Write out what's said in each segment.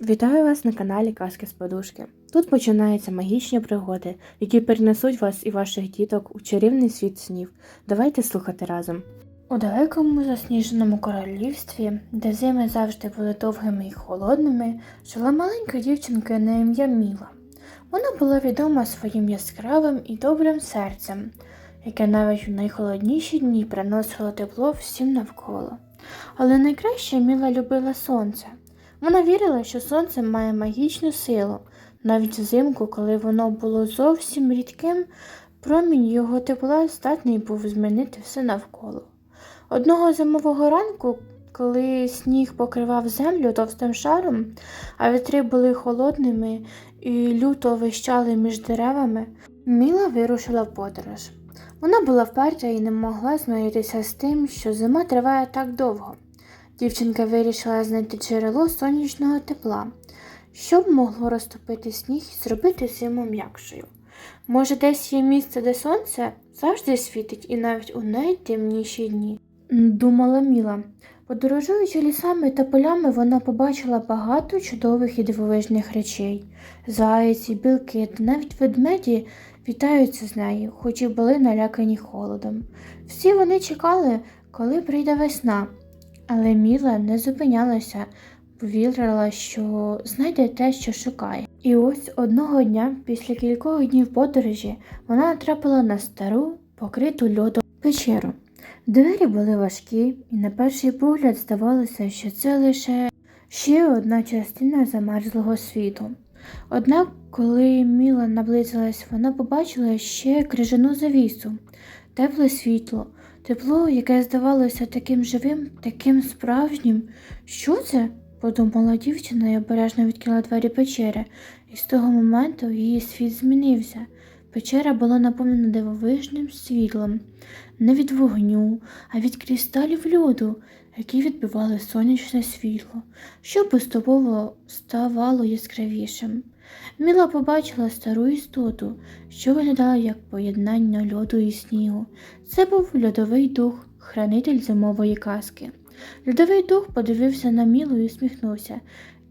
Вітаю вас на каналі Казки з Подушки. Тут починаються магічні пригоди, які перенесуть вас і ваших діток у чарівний світ снів. Давайте слухати разом. У далекому засніженому королівстві, де зими завжди були довгими і холодними, жила маленька дівчинка на ім'я Міла. Вона була відома своїм яскравим і добрим серцем, яке навіть у найхолодніші дні приносило тепло всім навколо. Але найкраще Міла любила сонце. Вона вірила, що сонце має магічну силу. Навіть взимку, коли воно було зовсім рідким, промінь його тепла здатний був змінити все навколо. Одного зимового ранку, коли сніг покривав землю товстим шаром, а вітри були холодними і люто вищали між деревами, Міла вирушила в подорож. Вона була вперта і не могла змиритися з тим, що зима триває так довго. Дівчинка вирішила знайти джерело сонячного тепла, щоб могло розтопити сніг і зробити зиму м'якшою. Може, десь є місце, де сонце завжди світить і навіть у найтемніші дні. Думала Міла. Подорожуючи лісами та полями, вона побачила багато чудових і дивовижних речей. Зайці, білки та навіть ведмеді вітаються з нею, хоч і були налякані холодом. Всі вони чекали, коли прийде весна. Але Міла не зупинялася, бо вірила, що знайде те, що шукає. І ось одного дня, після кількох днів подорожі, вона натрапила на стару, покриту льодом печеру. Двері були важкі, і на перший погляд здавалося, що це лише ще одна частина замерзлого світу. Однак, коли Міла наблизилась, вона побачила ще крижану завісу, тепле світло, Тепло, яке здавалося таким живим, таким справжнім. Що це? подумала дівчина і обережно відкрила двері печери, і з того моменту її світ змінився. Печера була наповнена дивовижним світлом, не від вогню, а від кристалів льоду, які відбивали сонячне світло, що поступово ставало яскравішим. Міла побачила стару істоту, що виглядала як поєднання льоду і снігу. Це був льодовий дух, хранитель зимової казки. Льодовий дух подивився на Мілу і усміхнувся.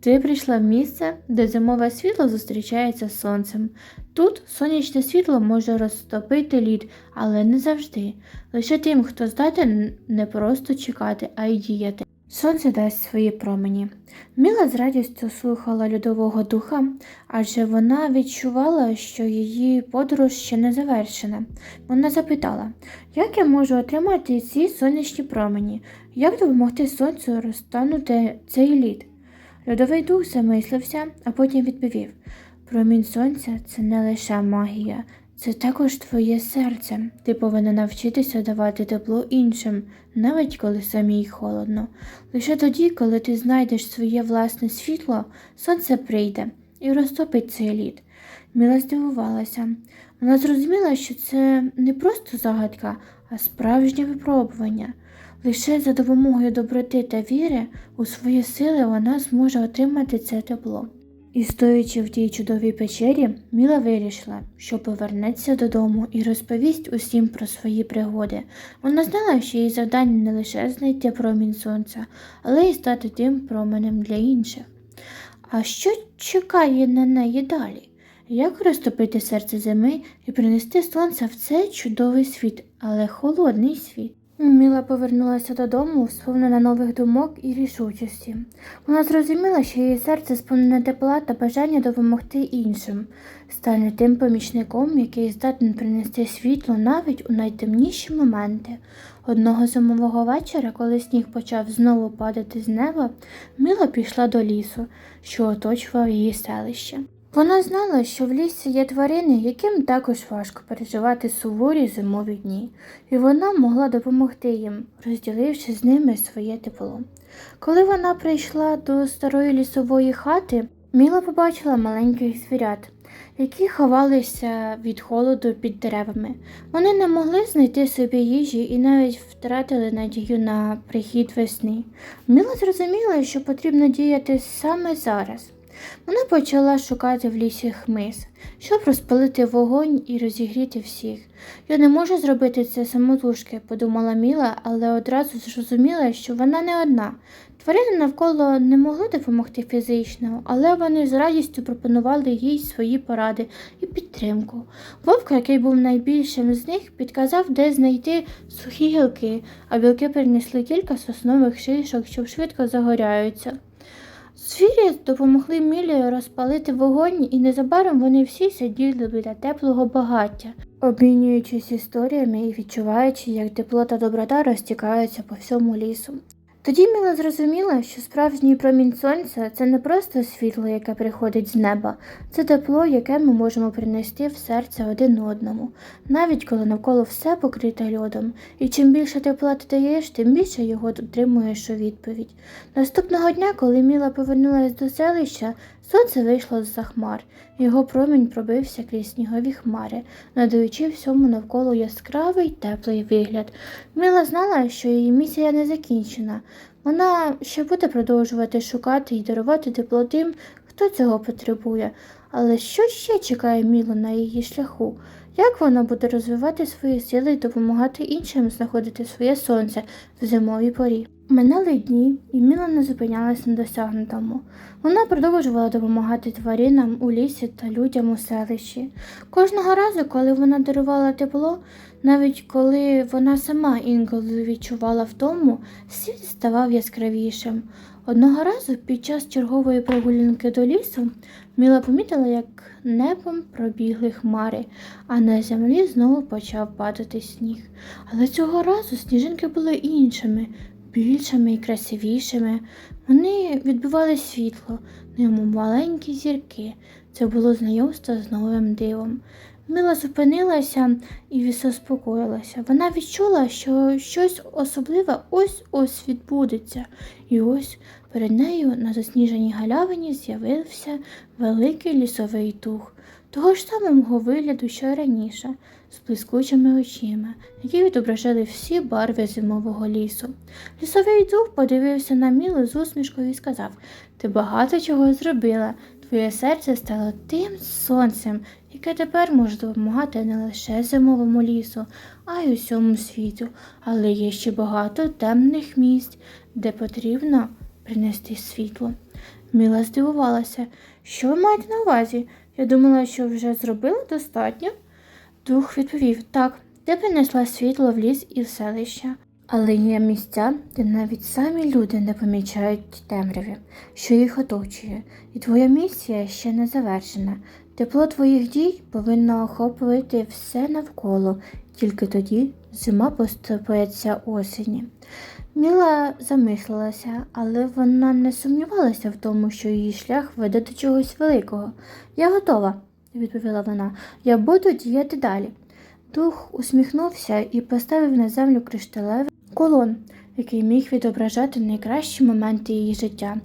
Ти прийшла в місце, де зимове світло зустрічається з сонцем. Тут сонячне світло може розтопити лід, але не завжди. Лише тим, хто здатен не просто чекати, а й діяти. Сонце дасть свої промені. Міла з радістю слухала льодового духа, адже вона відчувала, що її подорож ще не завершена. Вона запитала, як я можу отримати ці сонячні промені, як допомогти сонцю розтанути цей лід? Льодовий дух замислився, а потім відповів: Промінь сонця це не лише магія, це також твоє серце. Ти повинна навчитися давати тепло іншим, навіть коли самій холодно. Лише тоді, коли ти знайдеш своє власне світло, сонце прийде і розтопить цей лід. Міла здивувалася. Вона зрозуміла, що це не просто загадка, а справжнє випробування. Лише за допомогою доброти та віри у свої сили вона зможе отримати це тепло. І стоячи в тій чудовій печері, Міла вирішила, що повернеться додому і розповість усім про свої пригоди. Вона знала, що її завдання не лише знайти промінь сонця, але й стати тим променем для інших. А що чекає на неї далі? Як розтопити серце зими і принести сонце в цей чудовий світ, але холодний світ? Міла повернулася додому, сповнена нових думок і рішучості. Вона зрозуміла, що її серце сповнене тепла та бажання допомогти іншим, стане тим помічником, який здатен принести світло навіть у найтемніші моменти. Одного зимового вечора, коли сніг почав знову падати з неба, Міла пішла до лісу, що оточував її селище. Вона знала, що в лісі є тварини, яким також важко переживати суворі зимові дні, і вона могла допомогти їм, розділивши з ними своє тепло. Коли вона прийшла до старої лісової хати, Міла побачила маленьких звірят, які ховалися від холоду під деревами. Вони не могли знайти собі їжі і навіть втратили надію на прихід весни. Міла зрозуміла, що потрібно діяти саме зараз. Вона почала шукати в лісі хмиз, щоб розпалити вогонь і розігріти всіх. Я не можу зробити це самотужки, подумала Міла, але одразу зрозуміла, що вона не одна. Тварини навколо не могли допомогти фізично, але вони з радістю пропонували їй свої поради і підтримку. Вовк, який був найбільшим з них, підказав, де знайти сухі гілки, а білки принесли кілька соснових шишок, що швидко загоряються. Звірі допомогли Мілі розпалити вогонь, і незабаром вони всі сиділи біля теплого багаття, обмінюючись історіями і відчуваючи, як тепло та доброта розтікаються по всьому лісу. Тоді Міла зрозуміла, що справжній промінь сонця це не просто світло, яке приходить з неба, це тепло, яке ми можемо принести в серце один одному, навіть коли навколо все покрите льодом. І чим більше тепла ти даєш, тим більше його отримуєш у відповідь. Наступного дня, коли Міла повернулася до селища, сонце вийшло з-за хмар. Його промінь пробився крізь снігові хмари, надаючи всьому навколо яскравий теплий вигляд. Міла знала, що її місія не закінчена. Вона ще буде продовжувати шукати і дарувати тепло тим, хто цього потребує. Але що ще чекає Мілу на її шляху? Як вона буде розвивати свої сили і допомагати іншим знаходити своє сонце в зимовій порі? Минали дні, і Міла не зупинялась на досягнутому. Вона продовжувала допомагати тваринам у лісі та людям у селищі. Кожного разу, коли вона дарувала тепло, навіть коли вона сама інколи відчувала втому, світ ставав яскравішим. Одного разу під час чергової прогулянки до лісу Міла помітила, як небом пробігли хмари, а на землі знову почав падати сніг. Але цього разу сніжинки були іншими, більшими і красивішими. Вони відбивали світло, немов маленькі зірки. Це було знайомство з новим дивом. Мила зупинилася і заспокоїлася. Вона відчула, що щось особливе ось ось відбудеться, і ось перед нею на засніженій галявині з'явився великий лісовий дух, того ж самого вигляду, що й раніше, з блискучими очима, які відображали всі барви зимового лісу. Лісовий дух подивився на Мілу з усмішкою і сказав: Ти багато чого зробила. Твоє серце стало тим сонцем, яке тепер може допомагати не лише зимовому лісу, а й усьому світу. Але є ще багато темних місць, де потрібно принести світло. Міла здивувалася, що ви маєте на увазі? Я думала, що вже зробила достатньо. Дух відповів так, ти принесла світло в ліс і в селище. Але є місця, де навіть самі люди не помічають темряви, що їх оточує, і твоя місія ще не завершена. Тепло твоїх дій повинно охоплювати все навколо, тільки тоді зима поступається осені. Міла замислилася, але вона не сумнівалася в тому, що її шлях веде до чогось великого. Я готова, відповіла вона. Я буду діяти далі. Дух усміхнувся і поставив на землю кришталевий колон, який міг відображати найкращі моменти її життя.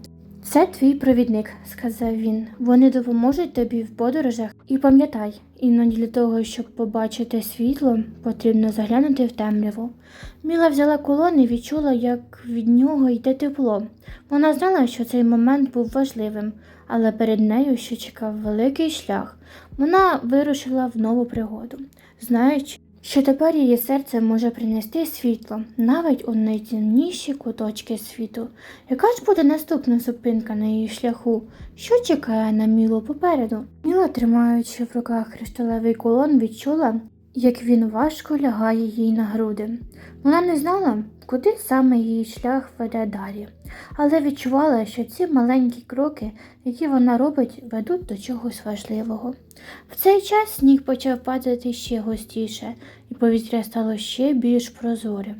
Це твій провідник, сказав він. Вони допоможуть тобі в подорожах. І пам'ятай, іноді для того, щоб побачити світло, потрібно заглянути в темряву. Міла взяла колон і відчула, як від нього йде тепло. Вона знала, що цей момент був важливим, але перед нею ще чекав великий шлях. Вона вирушила в нову пригоду, знаючи, що тепер її серце може принести світло навіть у найтемніші куточки світу. Яка ж буде наступна зупинка на її шляху? Що чекає на Мілу попереду? Міла, тримаючи в руках кришталевий колон, відчула, як він важко лягає їй на груди. Вона не знала, куди саме її шлях веде далі, але відчувала, що ці маленькі кроки, які вона робить, ведуть до чогось важливого. В цей час сніг почав падати ще густіше, і повітря стало ще більш прозорим.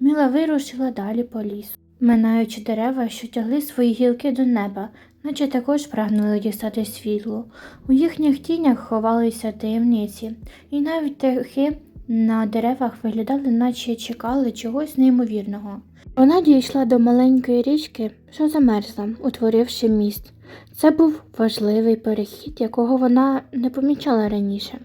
Міла вирушила далі по лісу, минаючи дерева, що тягли свої гілки до неба, наче також прагнули дістати світло. У їхніх тінях ховалися таємниці, і навіть птахи на деревах виглядали, наче чекали чогось неймовірного. Вона дійшла до маленької річки, що замерзла, утворивши міст. Це був важливий перехід, якого вона не помічала раніше.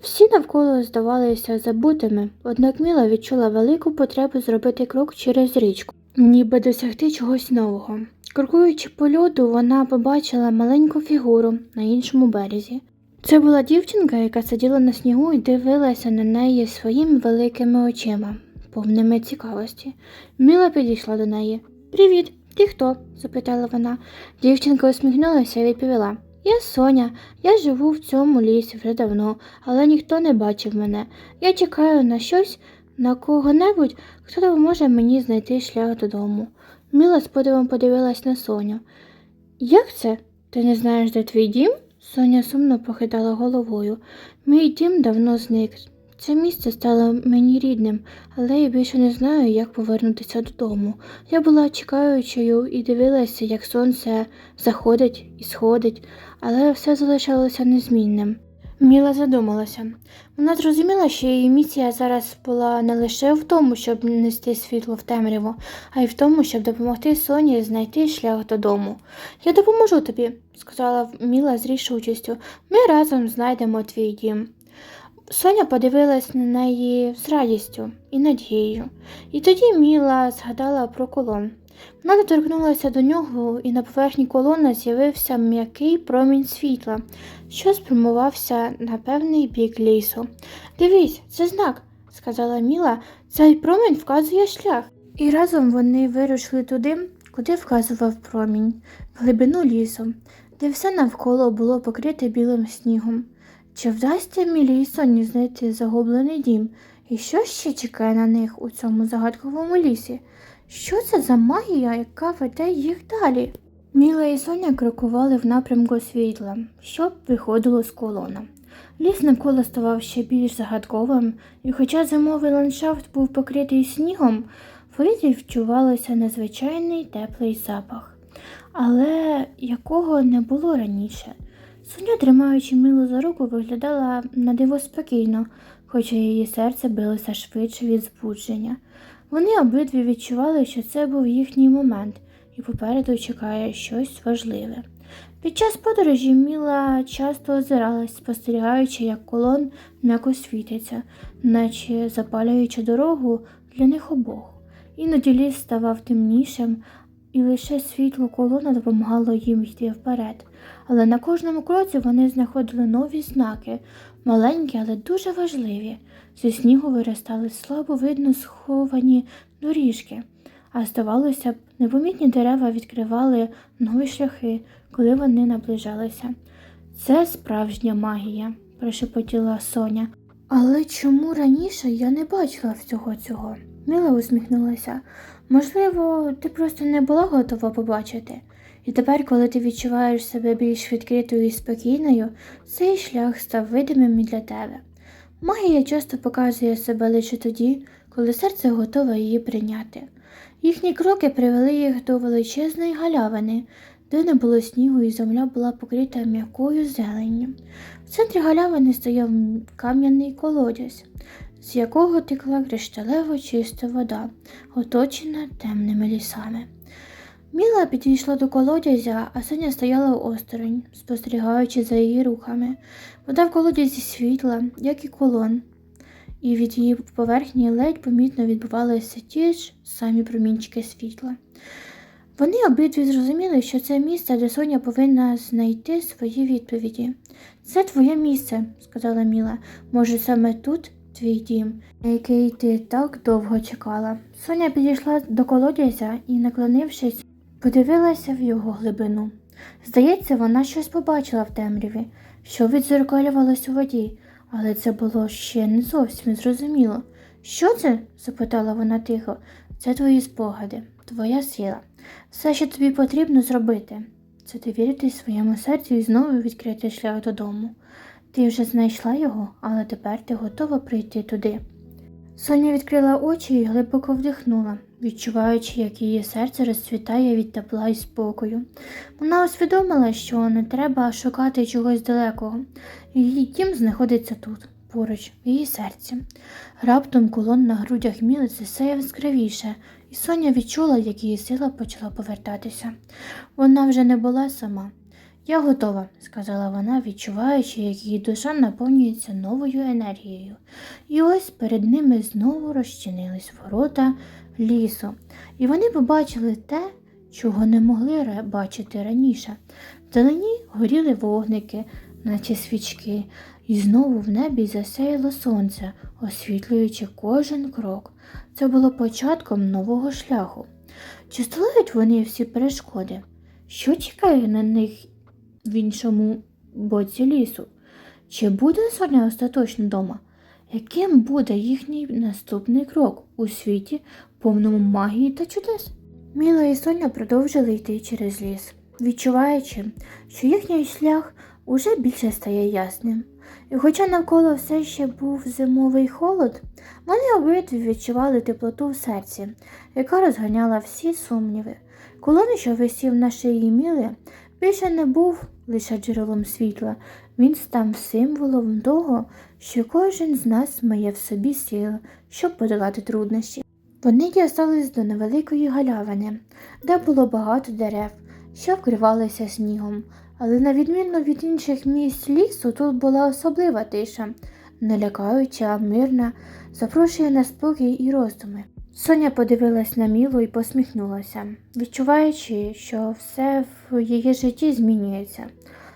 Всі навколо здавалися забутими, однак Міла відчула велику потребу зробити крок через річку, ніби досягти чогось нового. Крокуючи по льоду, вона побачила маленьку фігуру на іншому березі. Це була дівчинка, яка сиділа на снігу і дивилася на неї своїми великими очима, повними цікавості. Міла підійшла до неї. Привіт, ти хто? запитала вона. Дівчинка усміхнулася і відповіла. Я Соня, я живу в цьому лісі вже давно, але ніхто не бачив мене. Я чекаю на щось, на кого-небудь, хто допоможе мені знайти шлях додому. Міла з подивом подивилась на Соню. Як це? Ти не знаєш, де твій дім? Соня сумно похитала головою. Мій дім давно зник. Це місце стало мені рідним, але я більше не знаю, як повернутися додому. Я була чекаючою і дивилася, як сонце заходить і сходить, але все залишалося незмінним. Міла задумалася. Вона зрозуміла, що її місія зараз була не лише в тому, щоб нести світло в темряву, а й в тому, щоб допомогти Соні знайти шлях додому. Я допоможу тобі, сказала Міла з рішучістю. Ми разом знайдемо твій дім. Соня подивилась на неї з радістю і надією, і тоді Міла згадала про колон. Вона доторкнулася до нього, і на поверхні колона з'явився м'який промінь світла, що спрямувався на певний бік лісу. Дивись, це знак, сказала Міла, цей промінь вказує шлях. І разом вони вирушили туди, куди вказував промінь, в глибину лісу, де все навколо було покрите білим снігом. Чи вдасться Мілі і Соні знайти загублений дім? І що ще чекає на них у цьому загадковому лісі? Що це за магія, яка веде їх далі? Міла і Соня крокували в напрямку світла, що виходило з колона. Ліс навколо ставав ще більш загадковим, і хоча зимовий ландшафт був покритий снігом, в повітрі вчувалося незвичайний теплий запах, але якого не було раніше. Соня, тримаючи Милу за руку, виглядала на диво спокійно, хоча її серце билося швидше від збудження. Вони обидві відчували, що це був їхній момент, і попереду чекає щось важливе. Під час подорожі Міла часто озиралась, спостерігаючи, як колон м'яко світиться, наче запалюючи дорогу для них обох. Іноді ліс ставав темнішим, і лише світло колона допомагало їм йти вперед. Але на кожному кроці вони знаходили нові знаки, маленькі, але дуже важливі. Зі снігу виростали слабо видно сховані доріжки, а здавалося б, непомітні дерева відкривали нові шляхи, коли вони наближалися. Це справжня магія, прошепотіла Соня. Але чому раніше я не бачила всього цього? Мила усміхнулася. Можливо, ти просто не була готова побачити. І тепер, коли ти відчуваєш себе більш відкритою і спокійною, цей шлях став видимим і для тебе. Магія часто показує себе лише тоді, коли серце готове її прийняти. Їхні кроки привели їх до величезної галявини, де не було снігу і земля була покрита м'якою зеленню. В центрі галявини стояв кам'яний колодязь, з якого текла кришталево чиста вода, оточена темними лісами. Міла підійшла до колодязя, а Соня стояла осторонь, спостерігаючи за її рухами. Вода в колодязі світла, як і колон, і від її поверхні ледь помітно відбувалися ті ж самі промінчики світла. Вони обидві зрозуміли, що це місце, де Соня повинна знайти свої відповіді. Це твоє місце, сказала Міла. Може, саме тут твій дім, на який ти так довго чекала. Соня підійшла до колодязя і, наклонившись, подивилася в його глибину. Здається, вона щось побачила в темряві, що відзеркалювалось у воді, але це було ще не зовсім зрозуміло. Що це? запитала вона тихо. Це твої спогади, твоя сила. Все, що тобі потрібно зробити, це довірити своєму серцю і знову відкрити шлях додому. Ти вже знайшла його, але тепер ти готова прийти туди. Соня відкрила очі і глибоко вдихнула, відчуваючи, як її серце розцвітає від тепла і спокою. Вона усвідомила, що не треба шукати чогось далекого. Її дім знаходиться тут, поруч, в її серці. Раптом колон на грудях Міли засяяв яскравіше, і Соня відчула, як її сила почала повертатися. Вона вже не була сама. Я готова, сказала вона, відчуваючи, як її душа наповнюється новою енергією. І ось перед ними знову розчинились ворота лісу, і вони побачили те, чого не могли бачити раніше. Вдалині горіли вогники, наче свічки, і знову в небі засяяло сонце, освітлюючи кожен крок. Це було початком нового шляху. Чи здолають вони всі перешкоди? Що чекає на них в іншому боці лісу? Чи буде Соня остаточно вдома? Яким буде їхній наступний крок у світі, повному магії та чудес? Міла і Соня продовжили йти через ліс, відчуваючи, що їхній шлях уже більше стає ясним. І хоча навколо все ще був зимовий холод, вони обидві відчували теплоту в серці, яка розганяла всі сумніви. Колон, що висів на шиї Міли, більше не був лише джерелом світла, він став символом того, що кожен з нас має в собі силу, щоб подолати труднощі. Вони дістались до невеликої галявини, де було багато дерев, що вкривалися снігом, але на відміну від інших місць лісу, тут була особлива тиша, не лякаюча, мирна, запрошує на спокій і роздуми. Соня подивилась на Мілу і посміхнулася, відчуваючи, що все в її житті змінюється.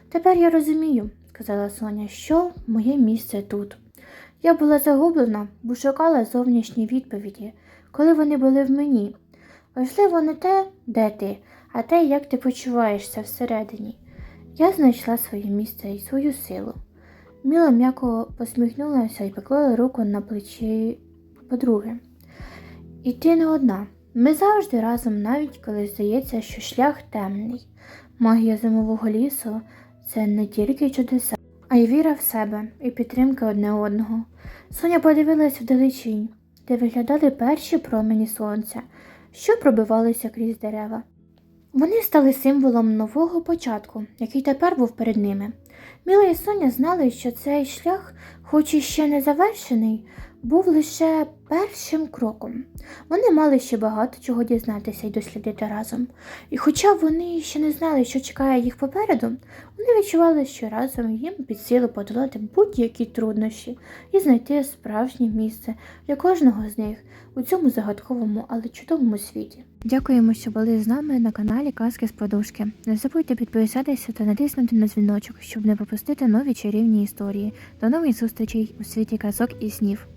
Тепер я розумію, сказала Соня, що моє місце тут. Я була загублена, бо шукала зовнішні відповіді, коли вони були в мені. Важливо не те, де ти, а те, як ти почуваєшся всередині. Я знайшла своє місце і свою силу. Міла м'яко посміхнулася і поклала руку на плечі подруги. І ти не одна. Ми завжди разом, навіть коли здається, що шлях темний. Магія зимового лісу це не тільки чудеса, а й віра в себе і підтримка одне одного. Соня подивилась вдалечінь, де виглядали перші промені сонця, що пробивалися крізь дерева. Вони стали символом нового початку, який тепер був перед ними. Міла і Соня знали, що цей шлях, хоч і ще не завершений, був лише першим кроком. Вони мали ще багато чого дізнатися і дослідити разом. І хоча вони ще не знали, що чекає їх попереду, вони відчували, що разом їм під силу подолати будь-які труднощі і знайти справжнє місце для кожного з них у цьому загадковому, але чудовому світі. Дякуємо, що були з нами на каналі Казки з Подушки. Не забудьте підписатися та натиснути на дзвіночок, щоб не пропустити нові чарівні історії. До нових зустрічей у світі казок і снів.